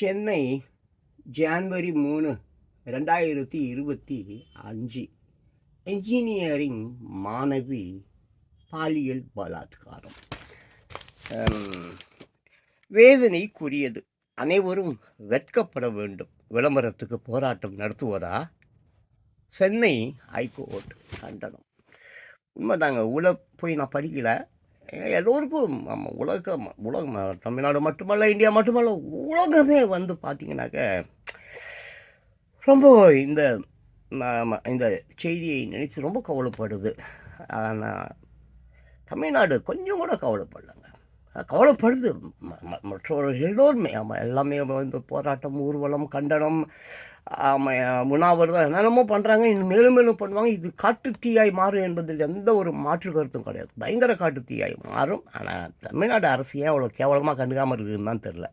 Chennai January மூணு ரெண்டாயிரத்தி இருபத்தி அஞ்சு. என்ஜினியரிங் மாணவி பாலியல் பலாத்காரம். வேதனைக்குரியது. அனைவரும் வெட்கப்பட வேண்டும். விளம்பரத்துக்கு போராட்டம் நடத்துவதா? சென்னை ஹைகோர்ட் கண்டனம். உண்மைதாங்க உள்ள போய் நான் படிக்கலை. எல்லோருக்கும் நம்ம உலகம் உலகம் தமிழ்நாடு மட்டுமல்ல இந்தியா மட்டுமல்ல உலகமே வந்து பார்த்தீங்கன்னாக்க ரொம்ப இந்த இந்த செய்தியை நினச்சி ரொம்ப கவலைப்படுது. ஆனால் தமிழ்நாடு கொஞ்சம் கூட கவலைப்படலைங்க. கவலைப்படுது. ம- ம- எல்லோருமே ஆமாம் எல்லாமே வந்து போராட்டம் ஊர்வலம் கண்டனம் ஆமாம் என்னென்னமோ பண்ணுறாங்க இன்னும் மேலும் மேலும் பண்ணுவாங்க. இது காட்டு தீயாய் மாறும் என்பதில் எந்த ஒரு மாற்று கருத்தும் கிடையாது. பயங்கர காட்டு தீயாய் மாறும். ஆனால் தமிழ்நாடு அரசு ஏன் அவ்வளோ கேவலமாக கண்டுக்காமல் இருக்குதுன்னு தான் தெரில